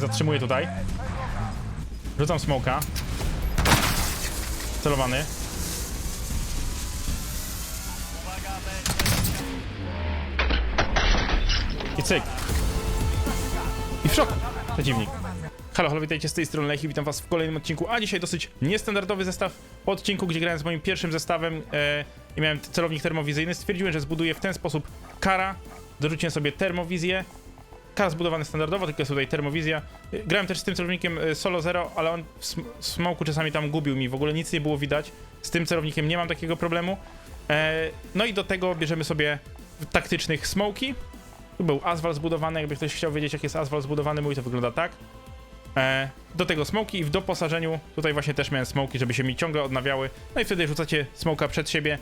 się zatrzymuję tutaj. Rzucam smoka. Celowany. I cyk. I w szoku. Przeciwnik. Halo, halo, witajcie z tej strony Lechi, witam was w kolejnym odcinku, a dzisiaj dosyć niestandardowy zestaw odcinku, gdzie grałem z moim pierwszym zestawem e, i miałem celownik termowizyjny. Stwierdziłem, że zbuduję w ten sposób kara, dorzuciłem sobie termowizję, kara zbudowany standardowo, tylko jest tutaj termowizja. Grałem też z tym celownikiem e, Solo Zero, ale on w sm- smoku czasami tam gubił mi, w ogóle nic nie było widać. Z tym celownikiem nie mam takiego problemu. E, no i do tego bierzemy sobie taktycznych smoki. Tu był asfalt zbudowany, jakby ktoś chciał wiedzieć jak jest asfalt zbudowany mój, to wygląda tak. E, do tego smoki i w doposażeniu tutaj właśnie też miałem smoki, żeby się mi ciągle odnawiały. No i wtedy rzucacie smoka przed siebie.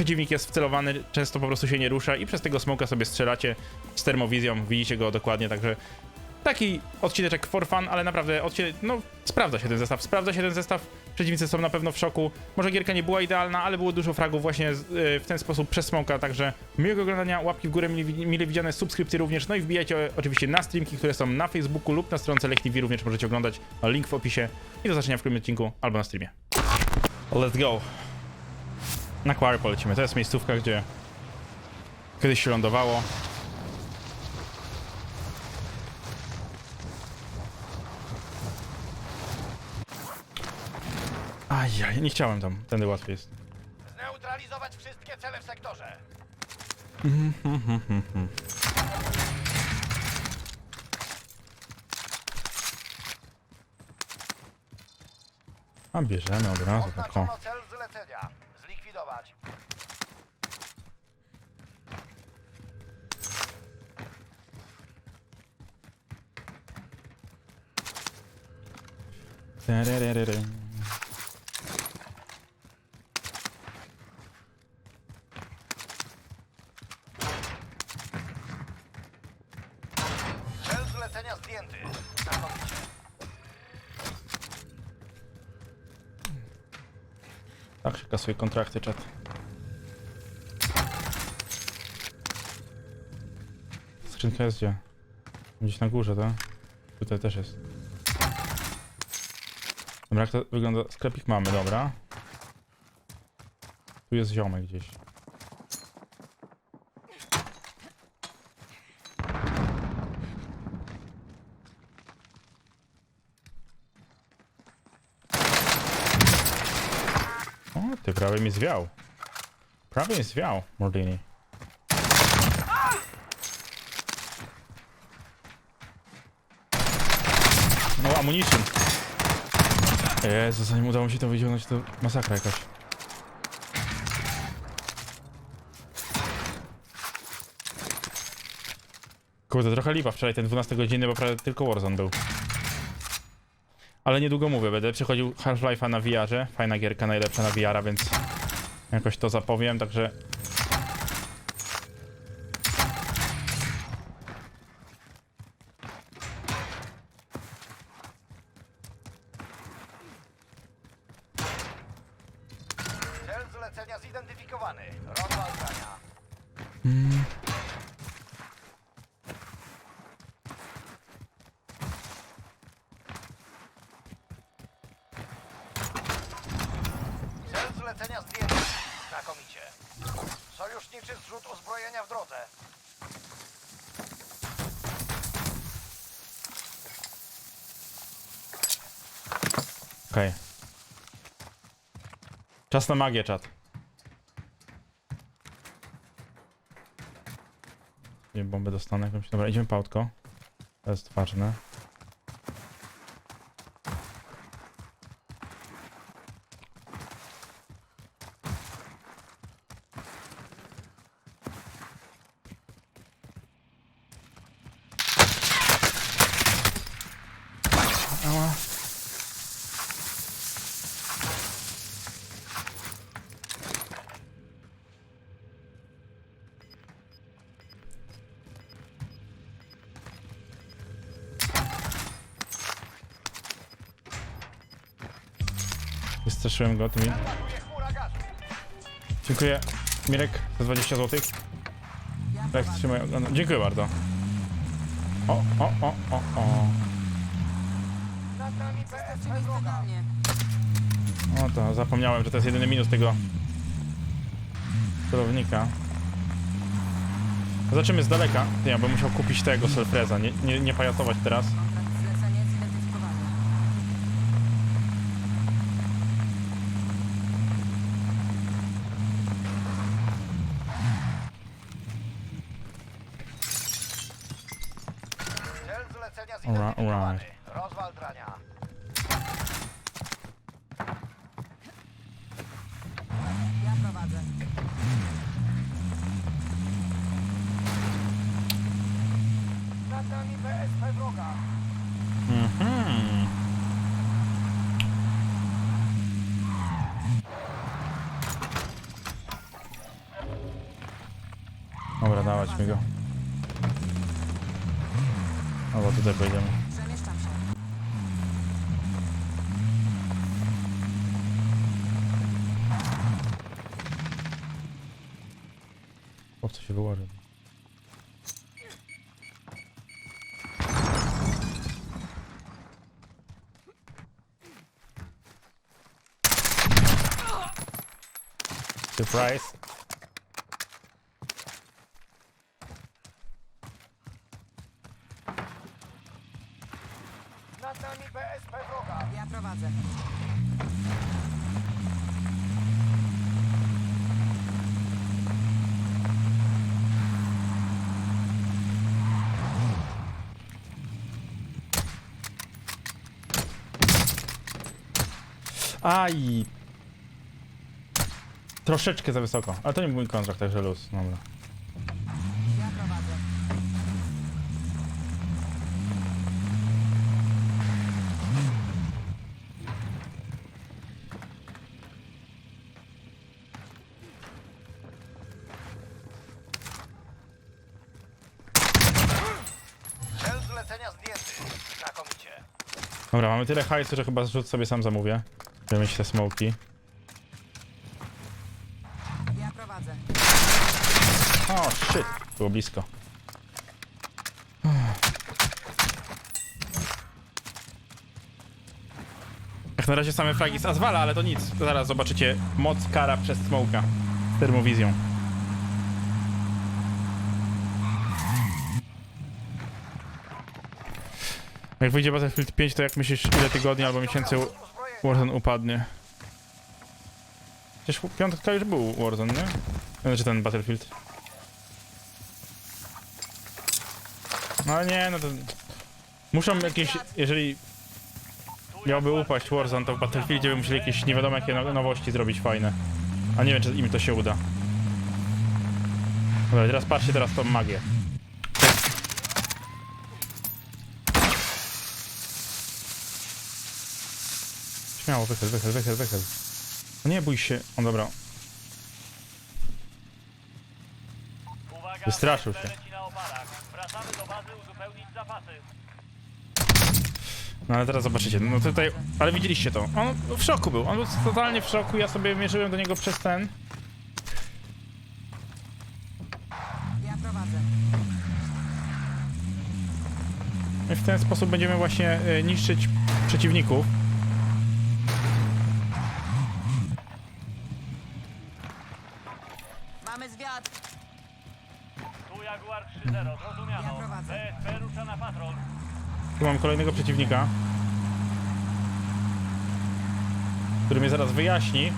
Przeciwnik jest wcelowany, często po prostu się nie rusza i przez tego smoka sobie strzelacie z termowizją, widzicie go dokładnie, także taki odcineczek for fun, ale naprawdę odcinek, no sprawdza się ten zestaw, sprawdza się ten zestaw, przeciwnicy są na pewno w szoku, może gierka nie była idealna, ale było dużo fragów właśnie y, w ten sposób przez smoka, także miłego oglądania, łapki w górę, mile, widziane, subskrypcje również, no i wbijajcie oczywiście na streamki, które są na Facebooku lub na stronce Lech TV również możecie oglądać, link w opisie. I do zobaczenia w kolejnym odcinku albo na streamie. Let's go. Na Quarry polecimy, to jest miejscówka, gdzie kiedyś się lądowało. Ajaj, nie chciałem tam, tędy łatwiej jest. Zneutralizować wszystkie cele w sektorze. A bierzemy od razu taką. Oznaczono cel Terererery. Cel zlecenia zdjęty. Znakomicie. Tak się kasuje kontrakty, czat. Skrzynka jest gdzie? Gdzieś na górze, tak? Tutaj też jest. Jak to wygląda? Sklepik mamy, dobra. Tu jest ziomek gdzieś. O, ty prawie mi zwiał. Prawie mi zwiał, Mordini. No, ammunition. Jezu, zanim udało mi się to wyciągnąć, to masakra jakaś. Kurde, trochę lipa wczoraj ten 12 godziny, bo prawie tylko Warzone był. Ale niedługo mówię, będę przechodził Half-Life'a na VR-ze. Fajna gierka, najlepsza na VR-a, więc jakoś to zapowiem, także... Cel zlecenia zidentyfikowany. Ronda zdania. Cel zlecenia zdjęty. Znakomicie. Sojuszniczy zrzut uzbrojenia w drodze. Okej. Czas na magię, czat. Nie, bombę dostanę jakąś. Dobra, idziemy pałtko. To jest ważne. Wystraszyłem go tymi. Dziękuję. Mirek za 20 zł. Tak, trzymaj. Dziękuję bardzo. O, o, o, o, o. O to, zapomniałem, że to jest jedyny minus tego celownika. Zobaczymy z daleka. Ja bym musiał kupić tego Selfreza, nie, nie, nie teraz. Nami BSP wroga. Mhm. Dobra, dawać mi go. Albo tutaj pojedziemy. Przemieszczam się. Chłopca się wyłożył. Surprise. Nad nami BSP wroga. Ja prowadzę. Aj! Troszeczkę za wysoko. Ale to nie był mój kontrakt, także luz. Dobra. Ja prowadzę. Cel zlecenia zdjęty. Znakomicie. Dobra, mamy tyle hajsu, że chyba zrzut sobie sam zamówię. Żeby mieć te smoki. Shit. Było blisko. Jak na razie same fragi z Azwala, ale to nic. Zaraz zobaczycie moc kara przez smoka. Z termowizją. Jak wyjdzie Battlefield 5, to jak myślisz, ile tygodni albo miesięcy. Warzone upadnie? Przecież piątka już był Warzone, nie? Znaczy ten Battlefield. No nie, no to... Muszą jakieś, jeżeli miałby upaść Warzone, to w Battlefieldzie by musieli jakieś nie wiadomo jakie no- nowości zrobić fajne. A nie wiem, czy im to się uda. Dobra, teraz patrzcie teraz tą magię. Śmiało, wychyl, wychyl, wychyl, wychyl. No nie bój się. O dobra, Wystraszył się. leci na oparach. Wracamy do bazy uzupełnić zapasy. No ale teraz zobaczycie, no tutaj, ale widzieliście to. On w szoku był, on był totalnie w szoku, ja sobie mierzyłem do niego przez ten. Ja prowadzę. I w ten sposób będziemy właśnie e, niszczyć przeciwników. Mamy zwiat. Tu Jaguar 3-0, Ja zrozumiano. prowadzę. BSP rusza na patrol. Tu mam kolejnego przeciwnika. Który mnie zaraz wyjaśni.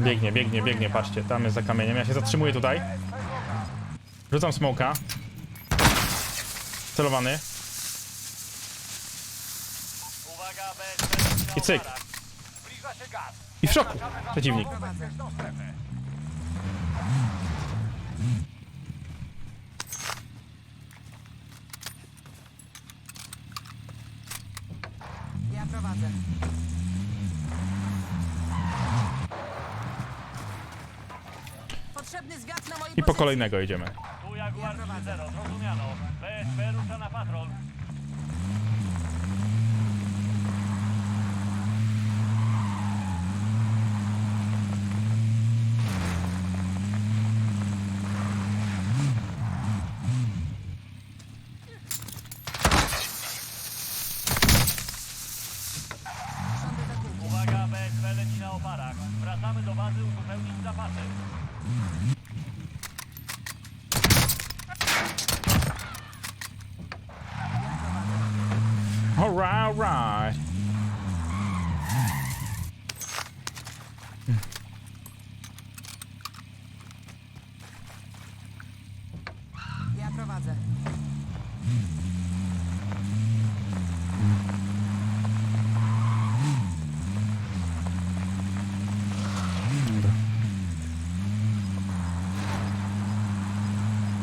Biegnie, biegnie, biegnie, patrzcie, tam jest za kamieniem. Ja się zatrzymuję tutaj. Rzucam smoka. Celowany. I cyk. I w szoku. Przeciwnik. znowu bezpieczną strefę. Ja prowadzę. Potrzebny zwiat na mojej I po pozycji. Kolejnego idziemy. Tu Jaguar Ja prowadzę. 3-0,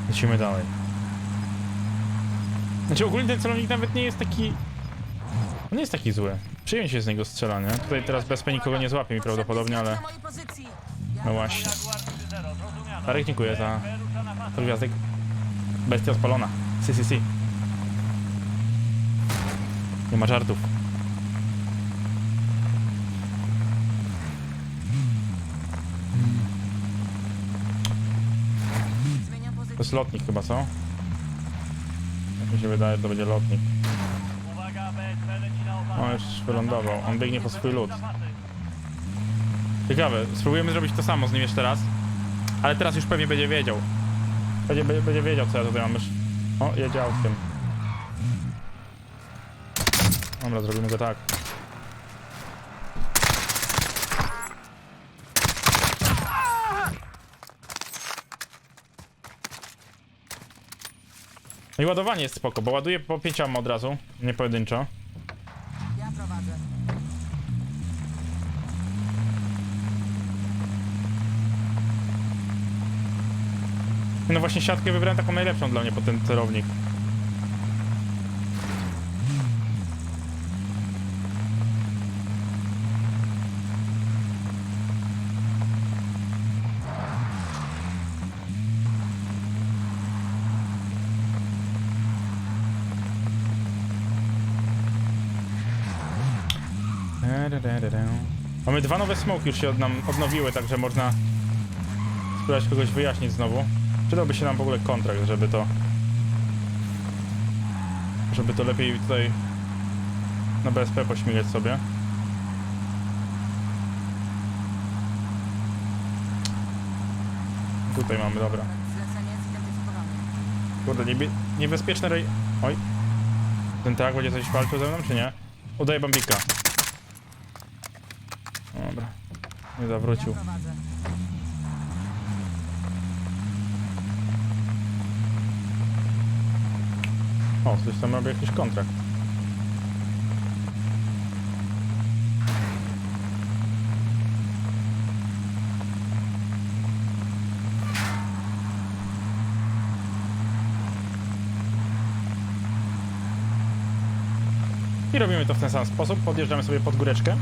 Lecimy dalej. Znaczy ogólnie ten celownik nawet nie jest taki... On nie jest taki zły. Przyjemnie się z niego strzela, nie? Tutaj teraz BSP nikogo nie złapie mi prawdopodobnie, ale... No właśnie. Jaguar 3-0, zrozumiano. Darek, dziękuję za patrol. gwiazdek. Bestia spalona. Si, si, si. Nie ma żartów. To jest lotnik chyba, co? Jak mi się wydaje, to będzie lotnik. On już wylądował. On biegnie po swój lód. Ciekawe, spróbujemy zrobić to samo z nim jeszcze raz. Ale teraz już pewnie będzie wiedział. Będzie, będzie, będzie wiedział, co ja tutaj mam już. O, jedzie autkiem. Dobra, zrobimy go tak. No i ładowanie jest spoko, bo ładuje po pięcioma od razu, nie pojedynczo. Ja prowadzę. No właśnie siatkę wybrałem taką najlepszą dla mnie po ten celownik. Mamy dwa nowe smoki już się od nam odnowiły, także można spróbować kogoś wyjaśnić znowu. Przydałby się nam w ogóle kontrakt, żeby to... Żeby to lepiej tutaj na BSP pośmigać sobie. Tutaj mamy, dobra. Kurde, niebie, niebezpieczne rej... Oj. Ten tak będzie coś walczył ze mną, czy nie? Udaje bambika. Dobra. Nie zawrócił. O, coś tam robi jakiś kontrakt. I robimy to w ten sam sposób. Podjeżdżamy sobie pod góreczkę.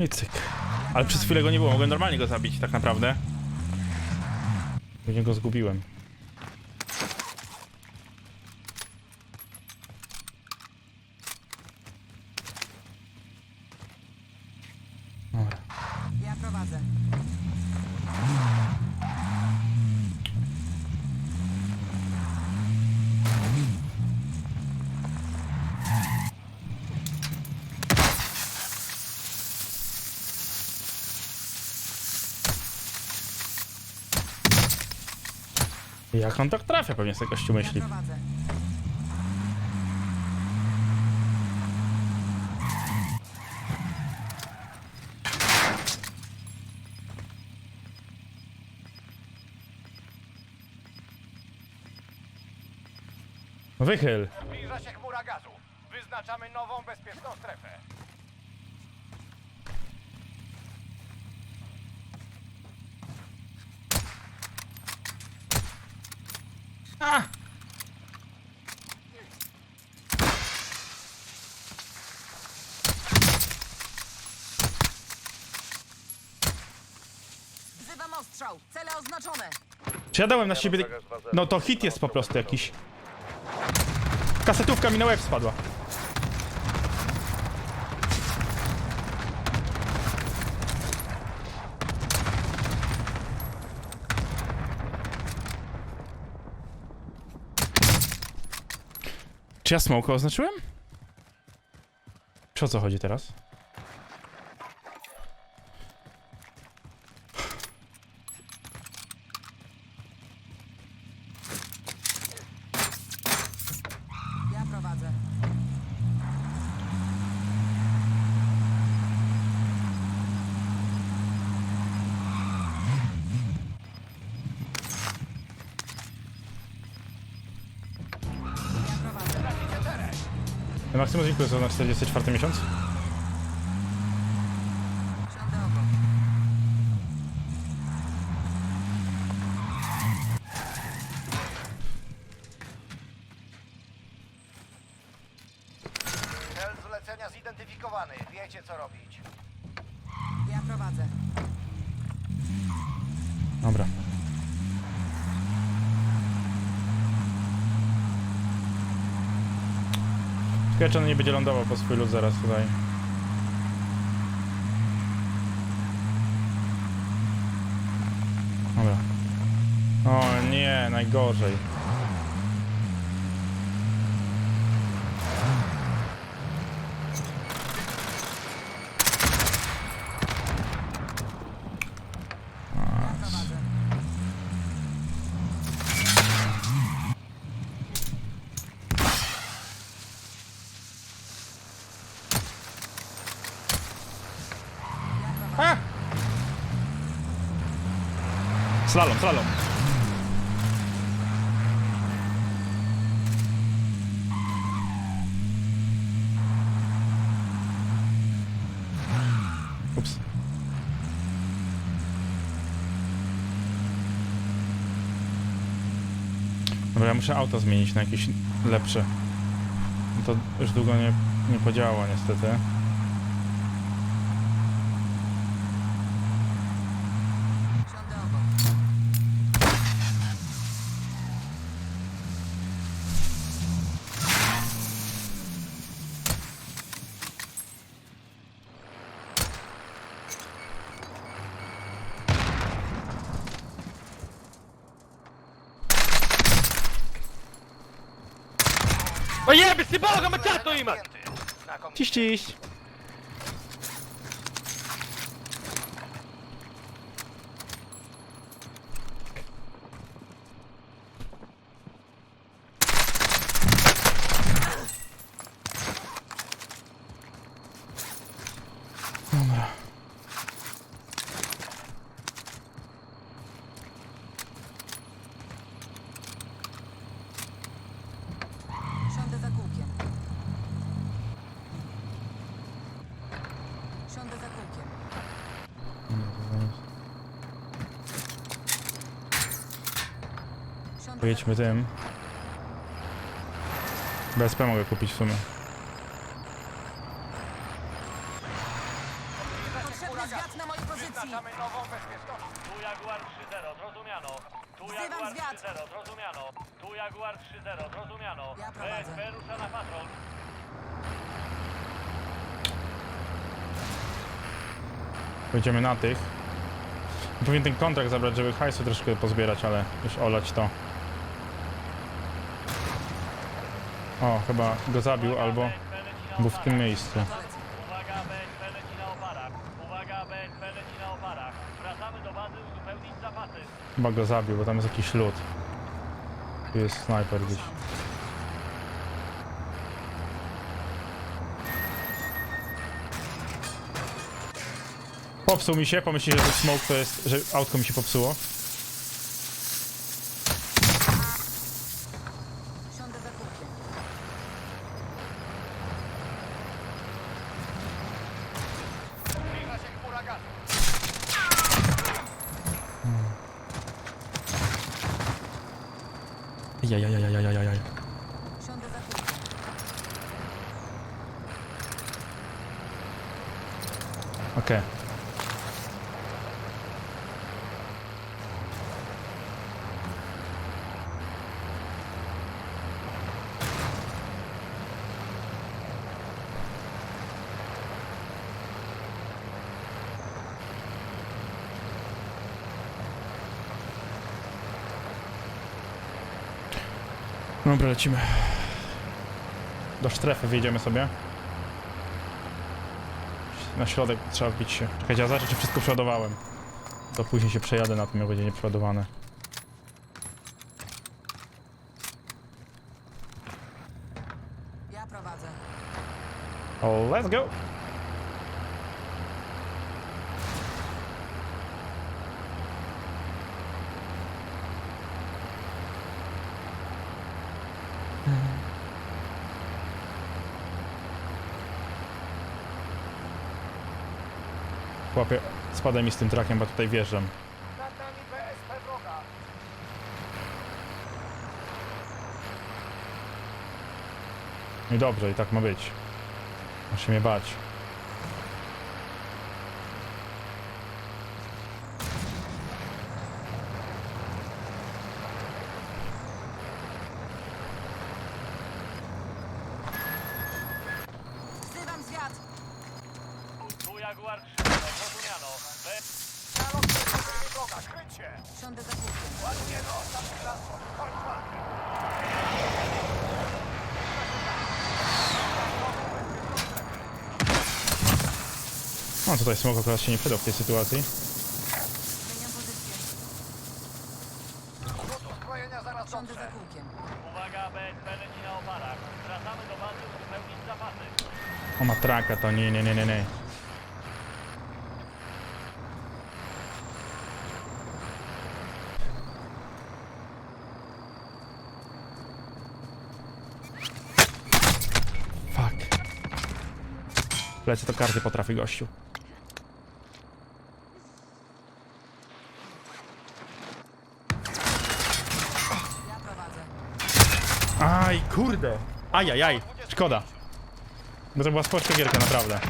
I cyk. Ale przez chwilę go nie było, mogłem normalnie go zabić tak naprawdę. Później go zgubiłem. Dobra. Ja prowadzę. Jak on tak trafia, pewnie sobie gościu Ja myśli. Wychyl. Zbliża się chmura gazu. Wyznaczamy nową bezpieczną strefę. A! Wzywam ostrzał. Cele oznaczone. Czy na siebie... No to hit jest po prostu jakiś. Kasetówka mi na łeb spadła. Czy ja smoka oznaczyłem? Czy o co chodzi teraz? Maksimum dziękuję za na 44 miesiąc. Siądę obok. Cel zlecenia zidentyfikowany. Wiecie co robić. Ja prowadzę. Dobra. Ciekawe, czy on nie będzie lądował po swój lód zaraz tutaj. Dobra. O nie, najgorzej. Ja prowadzę. Ja prowadzę. A! Slalom. Ups. Dobra, ja muszę auto zmienić na jakieś lepsze. To już długo nie, nie podziała niestety. O jeby, si Boga, maciato ima! Znakomicie. Ciś, ciś. Dobra. Siądę za kółkiem. Siądę za kółkiem. Siądę Pojedźmy tym. BSP mogę kupić w sumie. Potrzebny zwiat na mojej pozycji. Wyznaczamy nową bezpieczność. Tu Jaguar 3-0, zrozumiano. Tu Wzywam Jaguar zwiat. 3-0, zrozumiano. Tu Jaguar 3-0, zrozumiano. Ja prowadzę. BSP rusza na patrol. Pojedziemy na tych. Powinien ten kontrakt zabrać, żeby hajsu troszkę pozbierać, ale już olać to. O, chyba go zabił albo był w tym miejscu. Uwaga, BSP leci na oparach. Uwaga, BSP leci na oparach. Wracamy do bazy uzupełnić zapasy. Chyba go zabił, bo tam jest jakiś lód. Tu jest snajper gdzieś. Popsuł mi się, pomyśli, że to smoke to jest, że autko mi się popsuło. Siądę za kółkiem. Zbliża się chmura gazu. Jajajajajajajaj. Siądę za kółkiem. Okej. Dobra, lecimy. Do strefy wjedziemy sobie. na środek trzeba wbić się. Czekajcie, ja zobaczę, czy wszystko przeładowałem. To później się przejadę na tym, jak będzie nieprzeładowane. Ja prowadzę. O, let's go! Chłopie, spadaj mi z tym trakiem, bo tutaj wjeżdżam. Nad nami BSP wroga. No i dobrze, i tak ma być. Muszę się mnie bać. Wzywam zwiat. Tu Jaguar 3, Krycie. Siądę za kółkiem. Ładnie no, ostatni transport. Chodź, walkę. No tutaj smok akurat się nie przydał w tej sytuacji. Zmieniam pozycję. Rzut uzbrojenia zaraz Siądę za dotrze. kółkiem. Uwaga, BSP leci na oparach. Wracamy do bazy uzupełnić zapasy. O ma traka, to nie, nie, nie, nie, nie. Lecę to karty potrafi gościu. Aj, kurde. Ajajaj, szkoda. Bo to była spoczka gierka, naprawdę.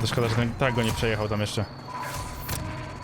To szkoda, że ten tak go nie przejechał tam jeszcze.